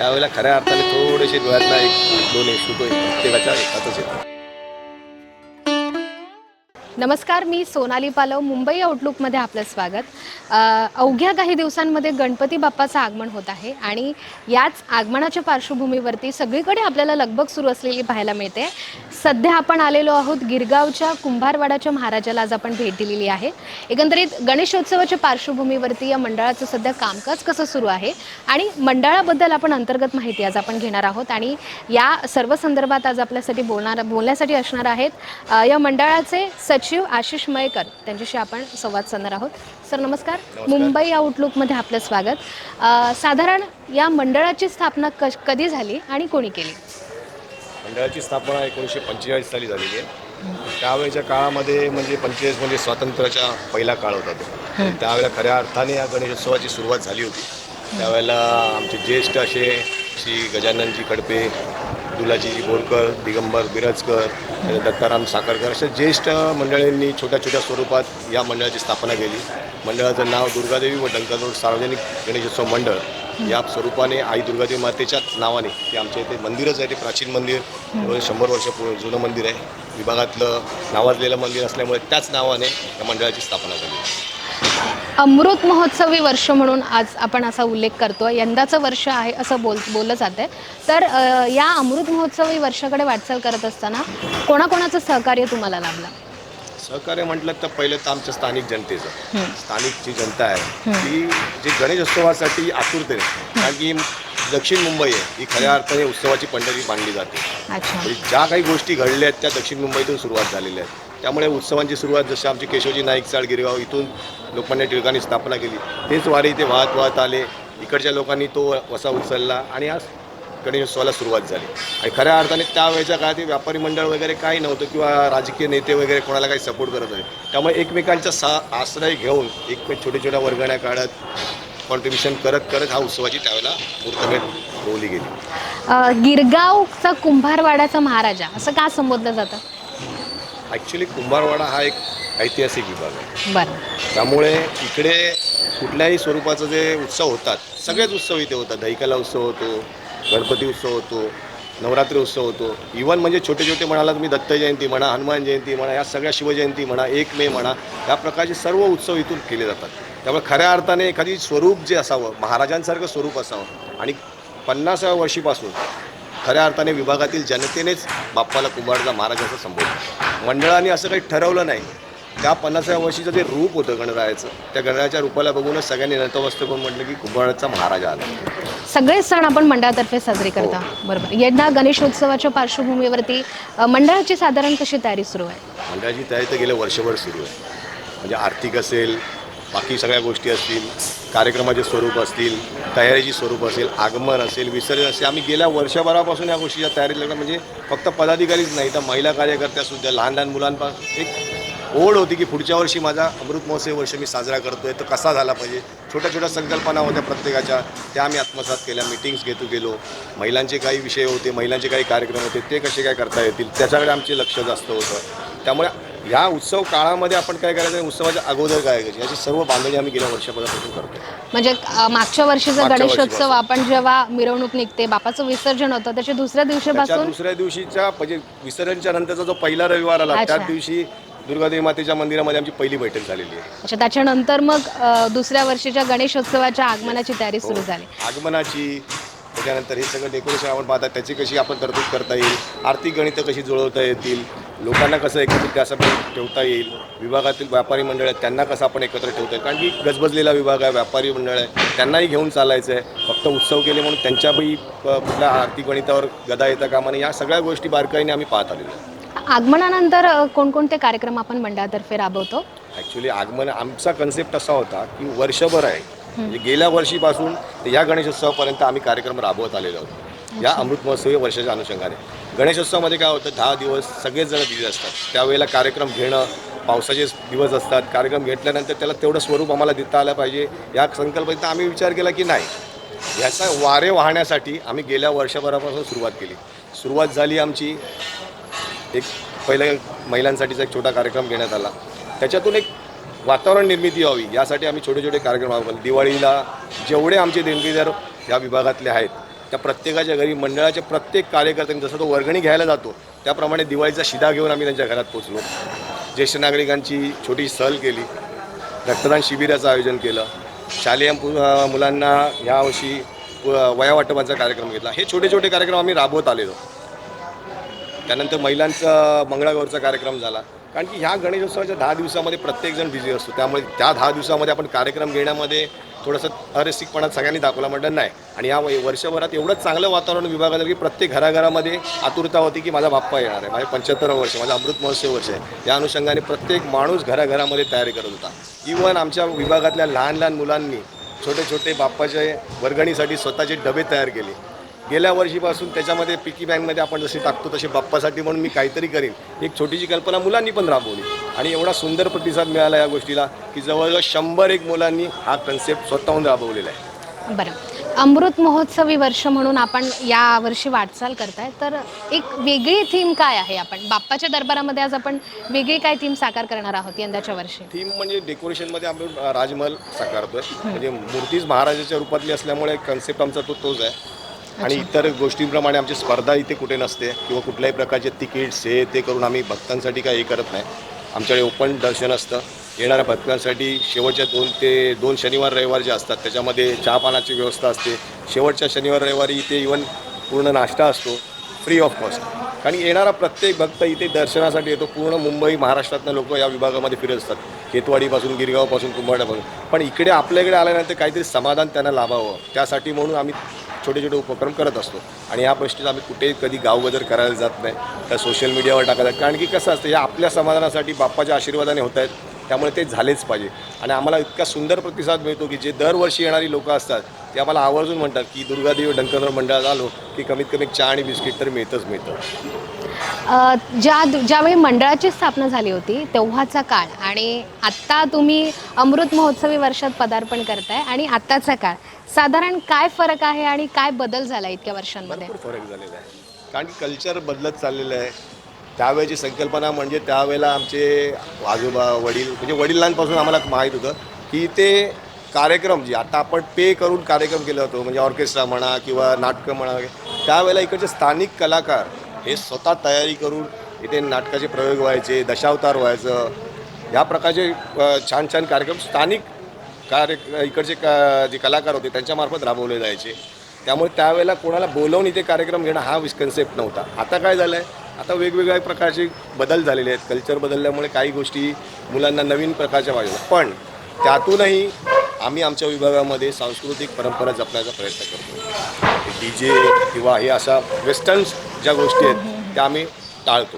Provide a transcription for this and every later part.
त्यावेळेला खऱ्या अर्थाने थोडेसे डोळ्यातला एक दोन इशू तो प्रत्येकाच्या एकातच येतो नमस्कार मी सोनाली पालव मुंबई आउटलुकमध्ये आपलं स्वागत. अवघ्या काही दिवसांमध्ये गणपती बाप्पाचं आगमन होत आहे आणि याच आगमनाच्या पार्श्वभूमीवरती सगळीकडे आपल्याला लगबग सुरू असलेली पाहायला मिळते. सध्या आपण आलेलो आहोत गिरगावच्या कुंभारवाडाच्या महाराजाला आज आपण भेट दिलेली आहे. एकंदरीत गणेशोत्सवाच्या पार्श्वभूमीवरती या मंडळाचं सध्या कामकाज कसं सुरू आहे आणि मंडळाबद्दल आपण अंतर्गत माहिती आज आपण घेणार आहोत आणि या सर्व संदर्भात आज आपल्यासाठी बोलणार बोलण्यासाठी असणार आहेत. या मंडळाचे सचिव आशिष मयकर त्यांच्याशी आपण संवाद साधणार आहोत. सर नमस्कार. मुंबई आउटलुकमध्ये आपलं स्वागत. साधारण या मंडळाची स्थापना कश कधी झाली आणि कोणी केली? मंडळाची स्थापना एकोणीसशे पंचेचाळीस साली झालेली आहे. त्यावेळेच्या काळामध्ये म्हणजे पंचेचाळीस म्हणजे स्वातंत्र्याचा पहिला काळ होता तो. त्यावेळेला खऱ्या अर्थाने या गणेशोत्सवाची सुरुवात झाली होती. त्यावेळेला आमचे ज्येष्ठ असे श्री गजाननजी कडपे दुलाजी बोरकर दिगंबर बिरजकर दत्ताराम साखरकर अशा ज्येष्ठ मंडळींनी छोट्या छोट्या स्वरूपात या मंडळाची स्थापना केली. मंडळाचं नाव दुर्गादेवी व डंकारोड सार्वजनिक गणेशोत्सव मंडळ या स्वरूपाने आई दुर्गादेवी मातेच्याच नावाने ते आमच्या इथे मंदिरच आहे ते प्राचीन मंदिर. शंभर वर्ष जुनं मंदिर आहे. विभागातलं नावाजलेलं मंदिर असल्यामुळे त्याच नावाने या मंडळाची स्थापना झाली. अमृत महोत्सवी वर्ष म्हणून आज आपण असा उल्लेख करतो. यंदाचं वर्ष आहे असं बोल बोललं जातं तर अ, या अमृत महोत्सवी वर्षाकडे वाटचाल करत असताना कोणाकोणाचं सहकार्य तुम्हाला लाभलं? सहकार्य म्हटलं तर पहिलं तर आमच्या स्थानिक जनतेचं. स्थानिक जी जनता आहे ती जे गणेशोत्सवासाठी आतुरतेने कारण की दक्षिण मुंबई आहे ही खऱ्या अर्थाने उत्सवाची पंढरी मानली जाते. अच्छा. म्हणजे ज्या काही गोष्टी घडल्या आहेत त्या दक्षिण मुंबईतून सुरुवात झालेल्या आहेत. त्यामुळे उत्सवांची सुरुवात जशी आमची केशवजी नाईक चाळ गिरगाव इथून लोकमान्य टिळकांनी स्थापना केली. तेच वारी इथे वाहत वाहत आले. इकडच्या लोकांनी तो वसा उचलला आणि आज गणेशोत्सवाला सुरुवात झाली. आणि खऱ्या अर्थाने त्यावेळेच्या काळात व्यापारी मंडळ वगैरे काही नव्हतं किंवा राजकीय नेते वगैरे कोणाला काही सपोर्ट करत आहे त्यामुळे एकमेकांचा सा आश्रय घेऊन एक छोट्या छोट्या वर्गण्या काढत कॉन्ट्रीब्युशन करत करत हा उत्सवाची त्यावेळेला मूर्तमेढ बोलली गेली. गिरगावचा कुंभारवाड्याचा महाराजा असं का संबोधलं जातं? ॲक्च्युली कुंभारवाडा हा एक ऐतिहासिक विभाग आहे. बरं. त्यामुळे इकडे कुठल्याही स्वरूपाचं जे उत्सव होतात सगळेच उत्सव इथे होतात. दहिकाला उत्सव होतो गणपती उत्सव होतो नवरात्री उत्सव होतो. इवन म्हणजे छोटे छोटे म्हणाला तुम्ही दत्त जयंती म्हणा हनुमान जयंती म्हणा या सगळ्या शिवजयंती म्हणा एक मे म्हणा या प्रकारचे सर्व उत्सव इथून केले जातात. त्यामुळे खऱ्या अर्थाने एखादी स्वरूप जे असावं महाराजांसारखं स्वरूप असावं आणि पन्नासाव्या वर्षीपासून खऱ्या अर्थाने विभागातील जनतेनेच बाप्पाला कुंभारचा महाराज असं संबोधलं मंडळाने असं काही ठरवलं नाही. त्या पन्नासाव्या वर्षीचं जे रूप होतं गणरायाचं त्या गणरायाच्या रूपाला बघूनच सगळ्यांनी नतमस्तक करून म्हटलं की कुंभाराचा महाराजा आला. सगळे सण आपण मंडळातर्फे साजरे करता. बरोबर. यंदा गणेशोत्सवाच्या पार्श्वभूमीवरती मंडळाची साधारण कशी तयारी सुरू आहे? मंडळाची तयारी तर गेल्या वर्षभर सुरू आहे. म्हणजे आर्थिक असेल बाकी सगळ्या गोष्टी असतील कार्यक्रमाचे स्वरूप असतील तयारीची स्वरूप असेल आगमन असेल विसर्जन असेल आम्ही गेल्या वर्षभरापासून या गोष्टीच्या तयारीत लागल्या म्हणजे फक्त पदाधिकारीच नाही तर महिला कार्यकर्त्यासुद्धा लहान लहान मुलांपासून एक ओढ होती की पुढच्या वर्षी माझा अमृत महोत्सव वर्ष मी साजरा करतोय तर कसा झाला पाहिजे? छोट्या छोट्या संकल्पना होत्या प्रत्येकाच्या त्या आम्ही आत्मसात केल्या मिटिंग्स घेतो गेलो. महिलांचे काही विषय होते महिलांचे काही कार्यक्रम होते ते कसे काय करता येतील त्याच्याकडे आमचे लक्ष जास्त होतं. त्यामुळे ह्या उत्सव काळामध्ये आपण काय करायचं? आणि उत्सवाच्या अगोदर काय करायचं? याची सर्व बांधणी आम्ही गेल्या वर्षभरापासून करतो म्हणजे अ, मागच्या वर्षीचा मागच्या गणेशोत्सव वर्षीपासून. आपण जेव्हा मिरवणूक निघते बापाचं विसर्जन होतं त्याच्या दुसऱ्या त्याच्या दिवशीपासून दुसऱ्या दिवशीच्या म्हणजे विसर्जनच्या नंतरचा जो पहिला रविवार आला अच्छा. त्याच दिवशी दुर्गादेवी मातेच्या मंदिरामध्ये आमची पहिली बैठक झालेली आहे. अच्छा त्याच्यानंतर मग अ, दुसऱ्या वर्षीच्या गणेशोत्सवाच्या आगमनाची तयारी सुरू झाली. आगमनाची त्याच्यानंतर हे सगळं डेकोरेशन आपण पाहतात त्याची कशी आपण तरतूद करता येईल? आर्थिक गणितं कशी जुळवता येतील? लोकांना कसं एकत्रित असं ठेवता येईल विभागातील व्यापारी मंडळ आहेत त्यांना कसं आपण एकत्र ठेवता येईल? कारण की गजबजलेला विभाग आहे व्यापारी मंडळ आहे त्यांनाही घेऊन चालायचं आहे. फक्त उत्सव केले म्हणून त्यांच्याही कुठल्या आर्थिक गणितावर गदा येता कामा नये या सगळ्या गोष्टी बारकाईने आम्ही पाहत आलेलो आहे. आगमनानंतर कोणकोणते कार्यक्रम आपण मंडळातर्फे राबवतो? ॲक्च्युली आगमन आमचा कन्सेप्ट असा होता की वर्षभर आहे. म्हणजे गेल्या वर्षीपासून या गणेशोत्सवापर्यंत आम्ही कार्यक्रम राबवत आलेलो आहोत. या अमृत महोत्सवी वर्षाच्या अनुषंगाने. गणेशोत्सवामध्ये काय होतं दहा दिवस सगळेच जण बिझी असतात. त्यावेळेला कार्यक्रम घेणं पावसाचे दिवस असतात. कार्यक्रम घेतल्यानंतर त्याला तेवढं स्वरूप आम्हाला देता आलं पाहिजे. या संकल्पनेचा आम्ही विचार केला की नाही. याचा वारे वाहण्यासाठी आम्ही गेल्या वर्षभरापासून सुरुवात केली. सुरुवात झाली आमची एक पहिल्या महिलांसाठीचा एक छोटा कार्यक्रम घेण्यात आला. त्याच्यातून एक वातावरण निर्मिती व्हावी यासाठी आम्ही छोटे छोटे कार्यक्रम आहोत दिवाळीला जेवढे आमचे देणगीदार या विभागातले आहेत त्या प्रत्येकाच्या घरी मंडळाच्या प्रत्येक कार्यकर्त्यांनी जसं तो वर्गणी घ्यायला जातो त्याप्रमाणे दिवाळीचा शिदा घेऊन आम्ही त्यांच्या घरात पोचलो ज्येष्ठ नागरिकांची छोटी सहल केली रक्तदान शिबिराचं आयोजन केलं शालेय पु- मुलांना यावर्षी वयावाटपाचा कार्यक्रम घेतला. हे छोटे छोटे कार्यक्रम आम्ही राबवत आलेलो. त्यानंतर महिलांचा मंगळागौरचा कार्यक्रम झाला. कारण की ह्या गणेशोत्सवाच्या दहा दिवसामध्ये प्रत्येकजण बिझी असतो. त्यामुळे त्या दहा दिवसामध्ये आपण कार्यक्रम घेण्यामध्ये थोडंसं अरसिकपणा सगळ्यांनी दाखवला म्हटलं नाही. आणि या वर्षभरात एवढं चांगलं वातावरण विभागात की प्रत्येक घराघरामध्ये आतुरता होती की माझा बाप्पा येणार आहे. माझे पंच्याहत्तर वर्ष माझा अमृत महोत्सव वर्ष आहे. या अनुषंगाने प्रत्येक माणूस घराघरामध्ये तयारी करत होता. इवन आमच्या विभागातल्या लहान लहान मुलांनी छोटे छोटे बाप्पाच्या वर्गणीसाठी स्वतःचे डबे तयार केले. गेल्या वर्षीपासून त्याच्यामध्ये पिकी बँकमध्ये आपण जसे टाकतो तसे बाप्पासाठी म्हणून मी काहीतरी करीन. एक छोटीशी कल्पना मुलांनी पण राबवली. आणि एवढा सुंदर प्रतिसाद मिळाला या गोष्टीला की जवळजवळ शंभर एक मुलांनी हा कन्सेप्ट स्वतःहून राबवलेला आहे. बरं. अमृत महोत्सवी वर्ष म्हणून आपण या वर्षी वाटचाल करताय. तर एक वेगळी थीम काय आहे आपण? बाप्पाच्या दरबारामध्ये आज आपण वेगळी काय थीम साकार करणार आहोत यंदाच्या वर्षी? थीम म्हणजे डेकोरेशनमध्ये आपण राजमहल साकारतोय. म्हणजे मूर्तीच महाराजाच्या रूपातली असल्यामुळे कन्सेप्ट आमचा तो तोच आहे. आणि इतर गोष्टींप्रमाणे आमची स्पर्धा इथे कुठे नसते किंवा कुठल्याही प्रकारचे तिकीट्स हे ते करून आम्ही भक्तांसाठी काही हे करत नाही. आमच्याकडे ओपन दर्शन असतं. येणाऱ्या भक्तांसाठी शेवटच्या दोन ते दोन शनिवार रविवार जे असतात त्याच्यामध्ये चहा पाण्याची व्यवस्था असते. शेवटच्या शनिवार रविवारी इथे इवन पूर्ण नाश्ता असतो फ्री ऑफ कॉस्ट कारण येणारा प्रत्येक भक्त इथे दर्शनासाठी येतो. पूर्ण मुंबई महाराष्ट्रातनं लोक या विभागामध्ये फिरत असतात. केतवाडीपासून गिरगावपासून कुंभारपासून पण इकडे आपल्याकडे आल्यानंतर काहीतरी समाधान त्यांना लाभावं. त्यासाठी म्हणून आम्ही छोटे छोटे उपक्रम करत असतो. आणि या गोष्टीत आम्ही कुठेही कधी गावगजर करायला जात नाही. तर सोशल मीडियावर टाकायला कारण की कसं असतं या आपल्या समाधानासाठी बाप्पाच्या आशीर्वादाने होत आहेत. त्यामुळे ते झालेच पाहिजे. आणि आम्हाला इतका सुंदर प्रतिसाद मिळतो की जे दरवर्षी येणारी लोकं असतात ते आम्हाला आवर्जून म्हणतात की दुर्गादेवी डंकनर मंडळात आलो की कमीत कमी चहा आणि बिस्किट तर मिळतच मिळतं. ज्या ज्यावेळी मंडळाची स्थापना झाली होती तेव्हाचा काळ. आणि आत्ता तुम्ही अमृत महोत्सवी वर्षात पदार्पण करताय आणि आत्ताचा काळ. साधारण काय फरक आहे आणि काय बदल झाला इतक्या वर्षांमध्ये? भरपूर फरक झालेला आहे. कारण की कल्चर बदलत चाललेलं आहे. त्यावेळेची संकल्पना म्हणजे त्यावेळेला आमचे आजोबा वडील म्हणजे वडिलांपासून आम्हाला माहीत होतं की ते कार्यक्रम जे आता आपण पे करून कार्यक्रम केला होतो म्हणजे ऑर्केस्ट्रा म्हणा किंवा नाटकं म्हणा त्यावेळेला इकडचे स्थानिक कलाकार हे स्वतः तयारी करून इथे नाटकाचे प्रयोग व्हायचे दशावतार व्हायचं या प्रकारचे छान छान कार्यक्रम स्थानिक कार्य इकडचे का जे कलाकार होते त्यांच्यामार्फत राबवले जायचे. त्यामुळे त्यावेळेला कोणाला बोलवून इथे कार्यक्रम घेणं हा कन्सेप्ट नव्हता. आता काय झालं आहे आता वेगवेगळ्या प्रकारचे बदल झालेले आहेत. कल्चर बदलल्यामुळे काही गोष्टी मुलांना नवीन प्रकारच्या पाहिजे पण त्यातूनही आम्ही आमच्या विभागामध्ये सांस्कृतिक परंपरा जपण्याचा प्रयत्न करतो डी जे किंवा हे अशा वेस्टर्न ज्या गोष्टी आहेत त्या आम्ही टाळतो.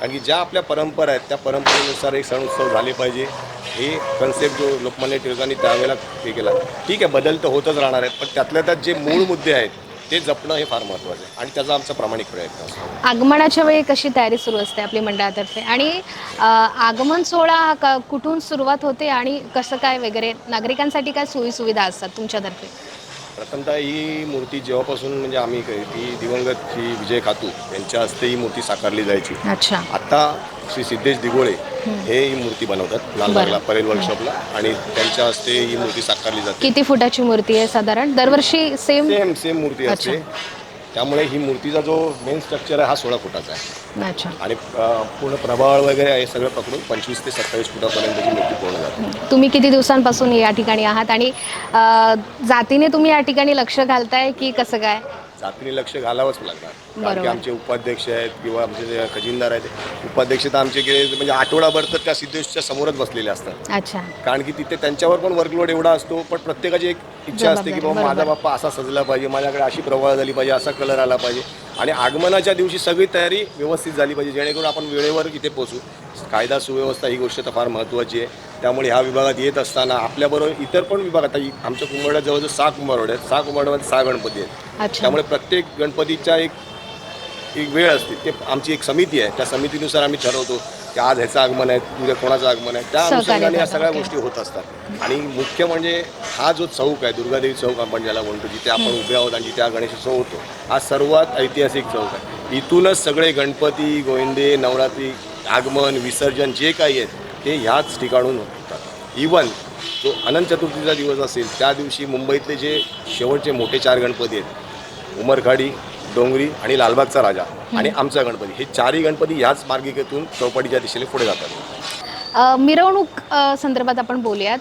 कारण की ज्या आपल्या परंपरा आहेत त्या परंपरेनुसार एक सण उत्सव झाले पाहिजे. हे कन्सेप्ट जो लोकमान्य टिळकांनी त्यावेळेला हे केला ठीक आहे बदल तर होतच राहणार आहेत पण त्यातल्या त्यात जे मूळ मुद्दे आहेत ते जपणं हे फार महत्त्वाचं आहे आणि त्याचा आमचा प्रामाणिक प्रयत्न असतो. आगमनाच्या वेळी कशी तयारी सुरू असते आपली मंडळातर्फे? आणि आगमन सोहळा हा क- कुठून सुरुवात होते आणि कसं काय वगैरे? नागरिकांसाठी काय सोयी सुविधा असतात तुमच्यातर्फे? प्रथमतः ही मूर्ती जेव्हापासून म्हणजे आम्ही क- ती दिवंगत श्री विजय खातू यांच्या हस्ते ही मूर्ती साकारली जायची. अच्छा. आता श्री सिद्धेश दिगोळे हे ही मूर्ती बनवतात लालबागला परेल वर्कशॉपला आणि त्यांच्या हस्ते ही मूर्ती साकारली जाते. किती फुटाची मूर्ती आहे साधारण? दरवर्षी सेम सेम सेम मूर्ती असते. त्यामुळे ही मूर्तीचा जो मेन स्ट्रक्चर आहे हा सोळा फुटाचा आहे. आणि पूर्ण प्रभाळ वगैरे आहे सगळं पकडून पंचवीस ते सत्तावीस फुटापर्यंतची मूर्ती पूर्ण जाते तुम्ही किती दिवसांपासून या ठिकाणी आहात? आणि जातीने तुम्ही या ठिकाणी लक्ष घालताय की कसं काय? जातीने लक्ष घालावंच लागणार. कारण की. आमचे उपाध्यक्ष आहेत किंवा आमचे जे खजिनदार आहेत उपाध्यक्ष तर आमचे गेले म्हणजे आठवडाभर तर त्या सिद्धेशच्या समोरच बसलेले असतात. अच्छा. कारण की तिथे त्यांच्यावर पण वर्कलोड एवढा असतो पण प्रत्येकाची एक इच्छा असते की बाबा माझा. बाप्पा असा सजला पाहिजे माझ्याकडे अशी प्रवाह झाली पाहिजे असा कलर आला पाहिजे. आणि आगमनाच्या दिवशी सगळी तयारी व्यवस्थित झाली पाहिजे जेणेकरून आपण वेळेवर इथे पोचू कायदा सुव्यवस्था ही गोष्ट तर फार महत्त्वाची आहे. त्यामुळे ह्या विभागात येत असताना आपल्याबरोबर इतर पण विभाग आता आमच्या कुंभरड्यात जवळजवळ सहा कुंभारवडे आहेत. सहा कुंभारड्यामध्ये सहा गणपती आहेत. त्यामुळे प्रत्येक गणपतीच्या एक एक वेळ असते. ते आमची एक समिती आहे. त्या समितीनुसार आम्ही ठरवतो की आज ह्याचं आगमन आहे उद्या कोणाचं आगमन आहे. त्या अनुषंगाने या सगळ्या. गोष्टी होत असतात. आणि मुख्य म्हणजे हा जो चौक आहे दुर्गादेवी चौक आपण ज्याला म्हणतो जिथे आपण उभे आहोत आणि जिथे हा गणेशोत्सव होतो हा सर्वात ऐतिहासिक चौक आहे. इथूनच सगळे गणपती गोविंदे नवरात्री आगमन विसर्जन जे काही आहेत ते ह्याच ठिकाणून होतात. इवन जो अनंत चतुर्थीचा दिवस असेल त्या दिवशी मुंबईतले जे शेवटचे मोठे चार गणपती आहेत उमरखाडी डोंगरी आणि लालबागचा राजा आणि आमचा गणपती हे चारही गणपती याच मार्गिकेतून चौपाटीच्या दिशेने पुढे जातात. मिरवणूक संदर्भात आपण बोलूयात.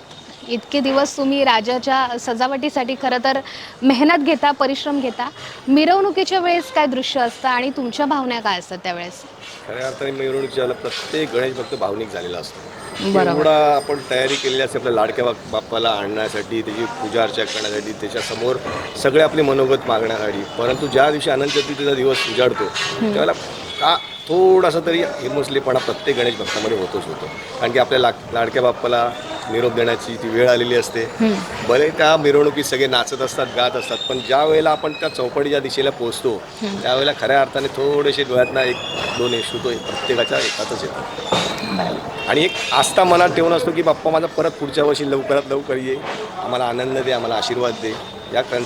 इतके दिवस तुम्ही राजाच्या सजावटीसाठी खरं तर मेहनत घेता परिश्रम घेता. मिरवणुकीच्या वेळेस काय दृश्य असतं आणि तुमच्या भावना काय असतात त्यावेळेस? खऱ्या अर्थाने मिरवणुकीच्या प्रत्येक गणेश भक्त भावनिक झालेला असतो. बरोबर. एवढा आपण तयारी केलेली असते आपल्या लाडक्या बाप- बाप्पाला आणण्यासाठी त्याची पूजा अर्चा करण्यासाठी त्याच्यासमोर सगळे आपले मनोगत मागण्यासाठी. परंतु ज्या दिवशी अनंत चतुर्थीचा दिवस उजाडतो त्यावेळेला का थोडासा तरी हिमसलेपणा प्रत्येक गणेश भक्तामध्ये होतोच होतो. कारण की आपल्या ला लाडक्या बाप्पाला निरोप देण्याची ती वेळ आलेली असते. भले त्या मिरवणुकीत सगळे नाचत असतात गात असतात पण ज्या वेळेला आपण त्या चौपाटीच्या दिशेला पोहोचतो त्यावेळेला खऱ्या अर्थाने थोडेसे डोळ्यातनं एक दोन यशू तो प्रत्येकाच्या एकातच येतात आणि एक आस्था मनात ठेवून असतो की बाप्पा माझा परत पुढच्या वर्षी लवकरात लवकर ये. आम्हाला आनंद दे आम्हाला आशीर्वाद दे. या कन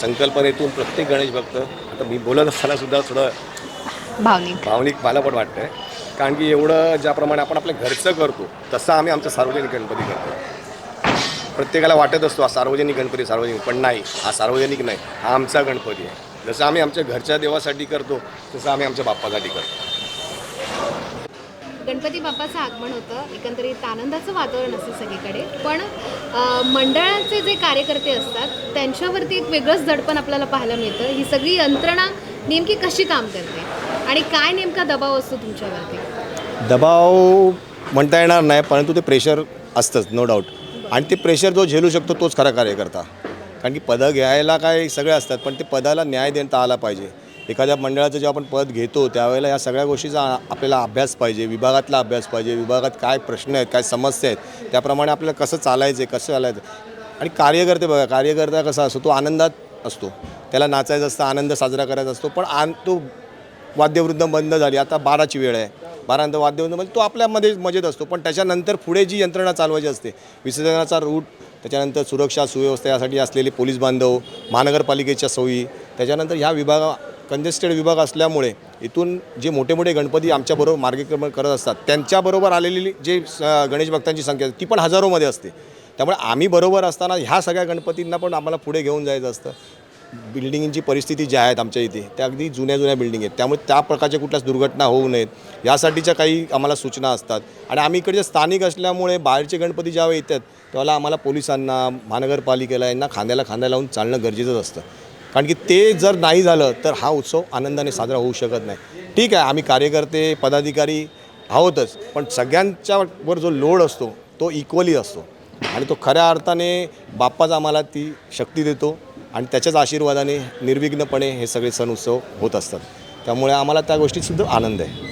संकल्पनेतून प्रत्येक गणेश भक्त आता मी बोलत असताना सुद्धा थोडं भावनिक. भावनिक मला पण वाटतंय. कारण की एवढं ज्याप्रमाणे आपण आपल्या घरचं करतो तसं आम्ही आमचा सार्वजनिक गणपती करतो. प्रत्येकाला वाटत असतो हा सार्वजनिक गणपती सार्वजनिक. पण नाही हा सार्वजनिक नाही हा आमचा गणपती आहे. जसं आम्ही आमच्या घरच्या देवासाठी करतो तसं आम्ही आमच्या बाप्पासाठी करतो. गणपती बाप्पाचं आगमन होतं एकंदरीत आनंदाचं वातावरण असतं सगळीकडे. पण मंडळाचे जे कार्यकर्ते असतात त्यांच्यावरती एक वेगळंच दडपण आपल्याला पाहायला मिळतं. ही सगळी यंत्रणा नेमकी कशी काम करते? आणि काय नेमका दबाव असतो तुमच्यावरती? दबाव म्हणता येणार नाही परंतु ते प्रेशर असतंच नो डाऊट आणि ते प्रेशर जो झेलू शकतो तोच खरा कार्यकर्ता. कारण की पदं घ्यायला काय सगळे असतात पण ते पदाला न्याय देता आला पाहिजे. एखाद्या मंडळाचं जेव्हा आपण पद घेतो त्यावेळेला या सगळ्या गोष्टीचा आपल्याला अभ्यास पाहिजे विभागातला अभ्यास पाहिजे विभागात काय प्रश्न आहेत काय समस्या आहेत त्याप्रमाणे आपल्याला कसं चालायचं कसं चालायचं. आणि कार्यकर्ते बघा कार्यकर्ता कसा असतो तो आनंदात असतो. त्याला नाचायचं असतं आनंद साजरा करायचा असतो पण आन तो वाद्यवृंद बंद झाली. आता बाराची वेळ आहे. बारानंतर वाद्यवृंद म्हणजे तो आपल्यामध्ये मजेत असतो. पण त्याच्यानंतर पुढे जी यंत्रणा चालवायची असते विसर्जनाचा रूट त्याच्यानंतर सुरक्षा सुव्यवस्था यासाठी असलेले पोलीस बांधव महानगरपालिकेच्या सोयी त्याच्यानंतर ह्या विभागा कंजेस्टेड विभाग असल्यामुळे इथून जे मोठे मोठे गणपती आमच्याबरोबर मार्गक्रमण करत असतात त्यांच्याबरोबर आलेली जे स- गणेश भक्तांची संख्या आहे, ती पण हजारोमध्ये असते. त्यामुळे आम्ही बरोबर असताना ह्या सगळ्या गणपतींना पण आम्हाला पुढे घेऊन जायचं असतं. बिल्डिंगची परिस्थिती ज्या आहेत आमच्या इथे त्या अगदी जुन्या जुन्या बिल्डिंग आहेत. त्यामुळे त्या प्रकारच्या कुठल्याच दुर्घटना होऊ नयेत. यासाठीच्या काही आम्हाला सूचना असतात. आणि आम्ही इकडचे स्थानिक असल्यामुळे बाहेरचे गणपती ज्यावेळी येतात त्यावेळेला आम्हाला पोलिसांना महानगरपालिकेला यांना खांद्याला खांद्या लावून चालणं गरजेचंच असतं. कारण की ते जर नाही झालं तर हा उत्सव आनंदाने साजरा होऊ शकत नाही. ठीक आहे आम्ही कार्यकर्ते पदाधिकारी आहोतच पण सगळ्यांच्यावर जो लोड असतो तो इक्वली असतो. आणि तो खऱ्या अर्थाने बाप्पाच आम्हाला ती शक्ती देतो. आणि त्याच्याच आशीर्वादाने निर्विघ्नपणे हे सगळे सण उत्सव होत असतात. त्यामुळे आम्हाला त्या गोष्टीत सुद्धा आनंद आहे.